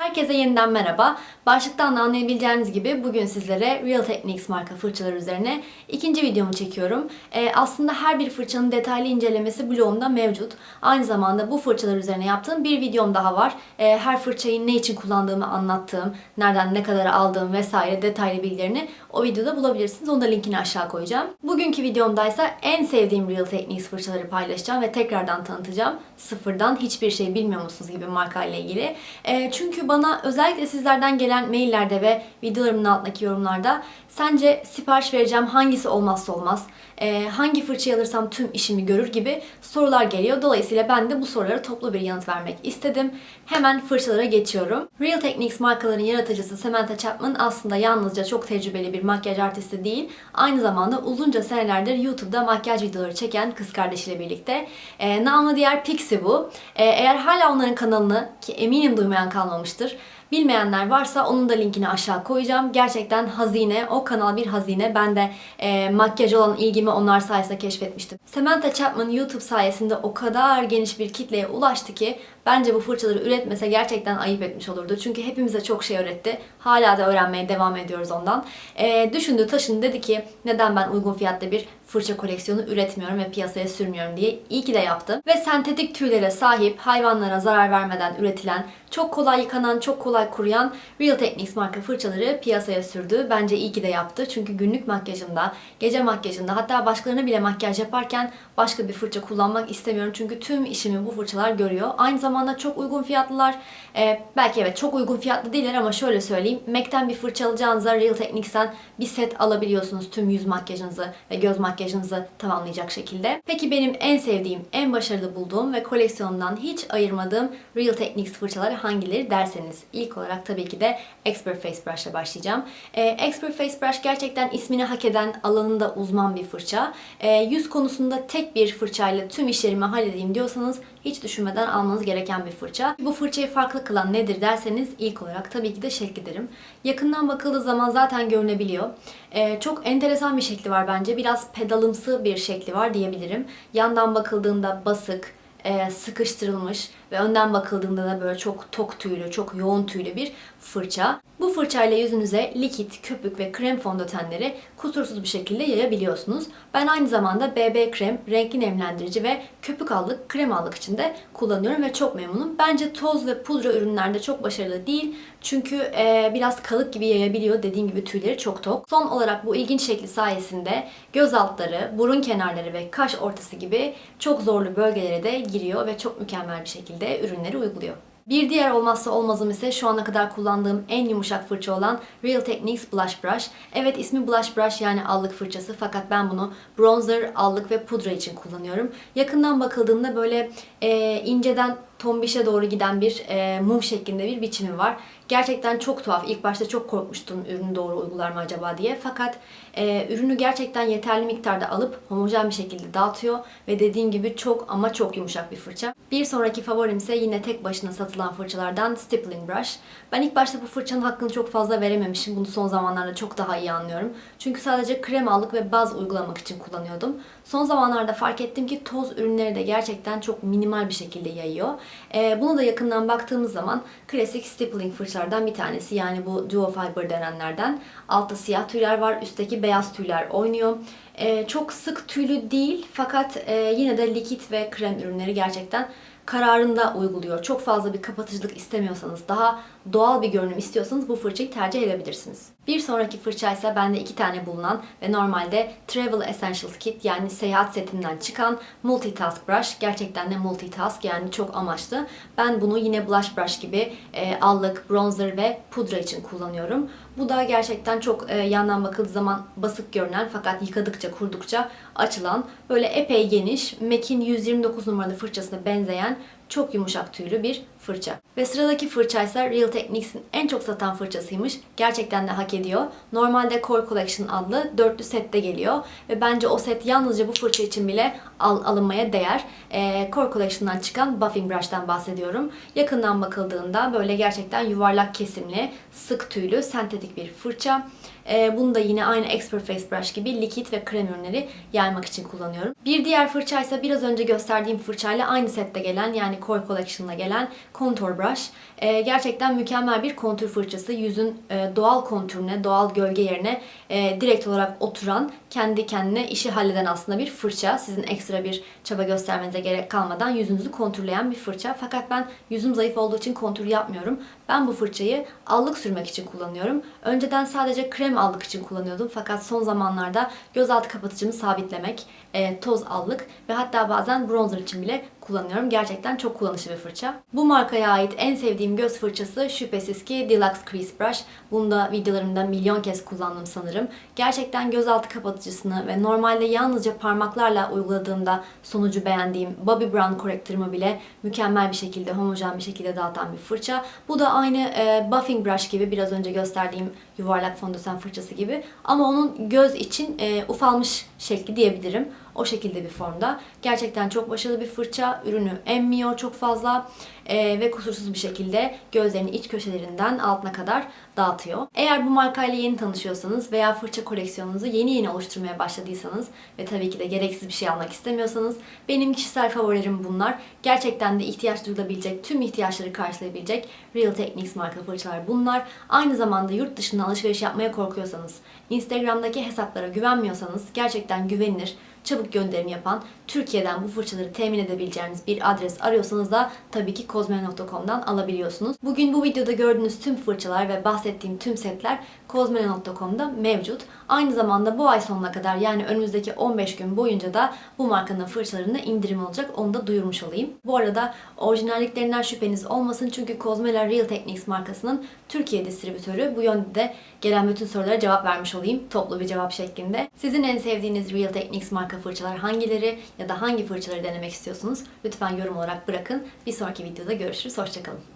Herkese yeniden merhaba. Başlıktan da anlayabileceğiniz gibi bugün sizlere Real Techniques marka fırçalar üzerine ikinci videomu çekiyorum. Ee, aslında her bir fırçanın detaylı incelemesi blogumda mevcut. Aynı zamanda bu fırçalar üzerine yaptığım bir videom daha var. Ee, her fırçayı ne için kullandığımı anlattığım, nereden ne kadar aldığım vesaire detaylı bilgilerini o videoda bulabilirsiniz. Onu da linkini aşağı koyacağım. Bugünkü videomda ise en sevdiğim Real Techniques fırçaları paylaşacağım ve tekrardan tanıtacağım. Sıfırdan hiçbir şey bilmiyor musunuz gibi markayla ilgili. Ee, çünkü bana özellikle sizlerden gelen maillerde ve videolarımın altındaki yorumlarda sence sipariş vereceğim hangisi olmazsa olmaz, e, hangi fırçayı alırsam tüm işimi görür gibi sorular geliyor. Dolayısıyla ben de bu sorulara toplu bir yanıt vermek istedim. Hemen fırçalara geçiyorum. Real Techniques markaların yaratıcısı Samantha Chapman aslında yalnızca çok tecrübeli bir makyaj artisti değil, aynı zamanda uzunca senelerdir YouTube'da makyaj videoları çeken kız kardeşiyle birlikte. E, namı diğer Pixie bu. E, eğer hala onların kanalını ki eminim duymayan kalmamıştır. Bilmeyenler varsa onun da linkini aşağı koyacağım. Gerçekten hazine, o kanal bir hazine. Ben de e, makyaj olan ilgimi onlar sayesinde keşfetmiştim. Samantha Chapman YouTube sayesinde o kadar geniş bir kitleye ulaştı ki bence bu fırçaları üretmese gerçekten ayıp etmiş olurdu. Çünkü hepimize çok şey öğretti. Hala da öğrenmeye devam ediyoruz ondan. E, düşündü, taşındı dedi ki neden ben uygun fiyatlı bir fırça koleksiyonu üretmiyorum ve piyasaya sürmüyorum diye. İyi ki de yaptı. Ve sentetik tüylere sahip, hayvanlara zarar vermeden üretilen, çok kolay yıkanan, çok kolay kuruyan Real Techniques marka fırçaları piyasaya sürdü. Bence iyi ki de yaptı. Çünkü günlük makyajımda, gece makyajında hatta başkalarına bile makyaj yaparken başka bir fırça kullanmak istemiyorum. Çünkü tüm işimi bu fırçalar görüyor. Aynı zamanda çok uygun fiyatlılar. Ee, belki evet çok uygun fiyatlı değiller ama şöyle söyleyeyim. MAC'ten bir fırça alacağınıza Real Techniques'ten bir set alabiliyorsunuz. Tüm yüz makyajınızı ve göz makyajınızı tamamlayacak şekilde. Peki benim en sevdiğim, en başarılı bulduğum ve koleksiyonumdan hiç ayırmadığım Real Techniques fırçaları hangileri derseniz ilk olarak tabii ki de Expert Face Brush ile başlayacağım. Ee, Expert Face Brush gerçekten ismini hak eden alanında uzman bir fırça. Ee, yüz konusunda tek bir fırçayla tüm işlerimi halledeyim diyorsanız hiç düşünmeden almanız gereken bir fırça. Bu fırçayı farklı kılan nedir derseniz ilk olarak tabii ki de şekli derim. Yakından bakıldığı zaman zaten görünebiliyor. Ee, çok enteresan bir şekli var bence. Biraz pedalımsı bir şekli var diyebilirim. Yandan bakıldığında basık, e, sıkıştırılmış ve önden bakıldığında da böyle çok tok tüylü, çok yoğun tüylü bir fırça. Bu fırçayla yüzünüze likit, köpük ve krem fondötenleri kusursuz bir şekilde yayabiliyorsunuz. Ben aynı zamanda BB krem, renkli nemlendirici ve köpük allık, krem allık için de kullanıyorum ve çok memnunum. Bence toz ve pudra ürünlerde çok başarılı değil. Çünkü e, biraz kalıp gibi yayabiliyor. Dediğim gibi tüyleri çok tok. Son olarak bu ilginç şekli sayesinde göz altları, burun kenarları ve kaş ortası gibi çok zorlu bölgelere de giriyor ve çok mükemmel bir şekilde ürünleri uyguluyor. Bir diğer olmazsa olmazım ise şu ana kadar kullandığım en yumuşak fırça olan Real Techniques Blush Brush. Evet ismi Blush Brush yani allık fırçası fakat ben bunu bronzer, allık ve pudra için kullanıyorum. Yakından bakıldığında böyle e, inceden tombişe doğru giden bir e, mum şeklinde bir biçimi var. Gerçekten çok tuhaf. İlk başta çok korkmuştum ürünü doğru uygular mı acaba diye. Fakat e, ürünü gerçekten yeterli miktarda alıp homojen bir şekilde dağıtıyor ve dediğim gibi çok ama çok yumuşak bir fırça. Bir sonraki favorim ise yine tek başına satılan fırçalardan Stippling Brush. Ben ilk başta bu fırçanın hakkını çok fazla verememişim. Bunu son zamanlarda çok daha iyi anlıyorum. Çünkü sadece krem allık ve baz uygulamak için kullanıyordum. Son zamanlarda fark ettim ki toz ürünleri de gerçekten çok minimal bir şekilde yayıyor. E, bunu da yakından baktığımız zaman klasik stippling fırçalardan bir tanesi. Yani bu duo fiber denenlerden. Altta siyah tüyler var, üstteki beyaz tüyler oynuyor. E, çok sık tüylü değil fakat e, yine de likit ve krem ürünleri gerçekten kararında uyguluyor. Çok fazla bir kapatıcılık istemiyorsanız, daha doğal bir görünüm istiyorsanız bu fırçayı tercih edebilirsiniz. Bir sonraki fırça ise bende iki tane bulunan ve normalde Travel Essentials Kit yani seyahat setinden çıkan Multitask Brush. Gerçekten de multitask yani çok amaçlı. Ben bunu yine Blush Brush gibi e, allık, bronzer ve pudra için kullanıyorum. Bu da gerçekten çok e, yandan bakıldığı zaman basık görünen fakat yıkadıkça kurdukça açılan böyle epey geniş MAC'in 129 numaralı fırçasına benzeyen çok yumuşak tüylü bir fırça. Ve sıradaki fırça Real Techniques'in en çok satan fırçasıymış. Gerçekten de hak ediyor. Normalde Core Collection adlı dörtlü sette geliyor. Ve bence o set yalnızca bu fırça için bile al, alınmaya değer. Ee, Core Collection'dan çıkan Buffing Brush'tan bahsediyorum. Yakından bakıldığında böyle gerçekten yuvarlak kesimli, sık tüylü, sentetik bir fırça. E, bunu da yine aynı Expert Face Brush gibi likit ve krem ürünleri yaymak için kullanıyorum. Bir diğer fırça ise biraz önce gösterdiğim fırçayla aynı sette gelen yani Core Collection'la gelen Contour Brush. E, gerçekten mükemmel bir kontür fırçası. Yüzün e, doğal kontürüne, doğal gölge yerine e, direkt olarak oturan, kendi kendine işi halleden aslında bir fırça. Sizin ekstra bir çaba göstermenize gerek kalmadan yüzünüzü kontürleyen bir fırça. Fakat ben yüzüm zayıf olduğu için kontür yapmıyorum. Ben bu fırçayı allık sürmek için kullanıyorum. Önceden sadece krem allık için kullanıyordum. Fakat son zamanlarda gözaltı kapatıcımı sabitlemek, e, toz allık ve hatta bazen bronzer için bile kullanıyorum. Gerçekten çok kullanışlı bir fırça. Bu markaya ait en sevdiğim göz fırçası şüphesiz ki Deluxe Crease Brush. Bunu da videolarımda milyon kez kullandım sanırım. Gerçekten gözaltı kapatıcısını ve normalde yalnızca parmaklarla uyguladığımda sonucu beğendiğim Bobbi Brown korrektörümü bile mükemmel bir şekilde, homojen bir şekilde dağıtan bir fırça. Bu da aynı e, buffing brush gibi biraz önce gösterdiğim yuvarlak fondöten fırçası gibi. Ama onun göz için e, ufalmış şekli diyebilirim. O şekilde bir formda. Gerçekten çok başarılı bir fırça. Ürünü emmiyor çok fazla e, ve kusursuz bir şekilde gözlerin iç köşelerinden altına kadar dağıtıyor. Eğer bu markayla yeni tanışıyorsanız veya fırça koleksiyonunuzu yeni yeni oluşturmaya başladıysanız ve tabii ki de gereksiz bir şey almak istemiyorsanız benim kişisel favorilerim bunlar. Gerçekten de ihtiyaç duyulabilecek, tüm ihtiyaçları karşılayabilecek Real Techniques marka fırçalar bunlar. Aynı zamanda yurt dışından alışveriş yapmaya korkuyorsanız, Instagram'daki hesaplara güvenmiyorsanız gerçekten güvenilir, çabuk gönderim yapan, Türkiye'den bu fırçaları temin edebileceğiniz bir adres arıyorsanız da tabii ki kozmene.com'dan alabiliyorsunuz. Bugün bu videoda gördüğünüz tüm fırçalar ve bahsettiğim tüm setler kozmene.com'da mevcut. Aynı zamanda bu ay sonuna kadar yani önümüzdeki 15 gün boyunca da bu markanın fırçalarında indirim olacak. Onu da duyurmuş olayım. Bu arada orijinalliklerinden şüpheniz olmasın çünkü Cosmela Real Techniques markasının Türkiye distribütörü. Bu yönde de gelen bütün sorulara cevap vermiş olayım. Toplu bir cevap şeklinde. Sizin en sevdiğiniz Real Techniques marka fırçalar hangileri ya da hangi fırçaları denemek istiyorsunuz? Lütfen yorum olarak bırakın. Bir sonraki videoda görüşürüz. Hoşçakalın.